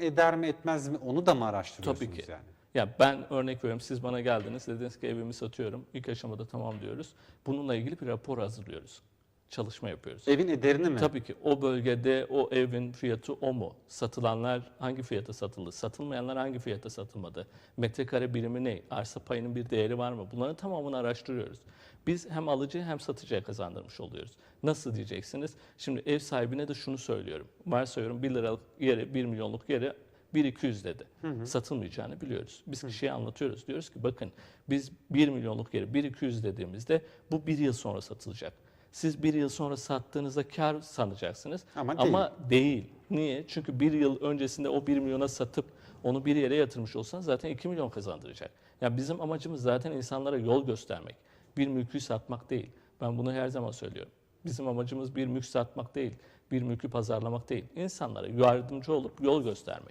eder mi etmez mi onu da mı araştırıyorsunuz Tabii ki. yani? Ya ben örnek veriyorum siz bana geldiniz dediniz ki evimi satıyorum. İlk aşamada tamam diyoruz. Bununla ilgili bir rapor hazırlıyoruz. Çalışma yapıyoruz. Evin ederini mi? Tabii ki o bölgede o evin fiyatı o mu? Satılanlar hangi fiyata satıldı? Satılmayanlar hangi fiyata satılmadı? Metrekare birimi ne? Arsa payının bir değeri var mı? Bunların tamamını araştırıyoruz. Biz hem alıcı hem satıcıya kazandırmış oluyoruz. Nasıl diyeceksiniz? Şimdi ev sahibine de şunu söylüyorum. Varsayıyorum 1 liralık yeri, 1 milyonluk yeri 1-200 dedi. Satılmayacağını biliyoruz. Biz kişiye anlatıyoruz. Diyoruz ki bakın biz 1 milyonluk yeri 1-200 dediğimizde bu 1 yıl sonra satılacak. Siz bir yıl sonra sattığınızda kar sanacaksınız. Ama Ama değil. Niye? Çünkü bir yıl öncesinde o 1 milyona satıp onu bir yere yatırmış olsanız zaten 2 milyon kazandıracak. Yani bizim amacımız zaten insanlara yol göstermek. Bir mülkü satmak değil. Ben bunu her zaman söylüyorum. Bizim amacımız bir mülk satmak değil, bir mülkü pazarlamak değil. İnsanlara yardımcı olup yol göstermek.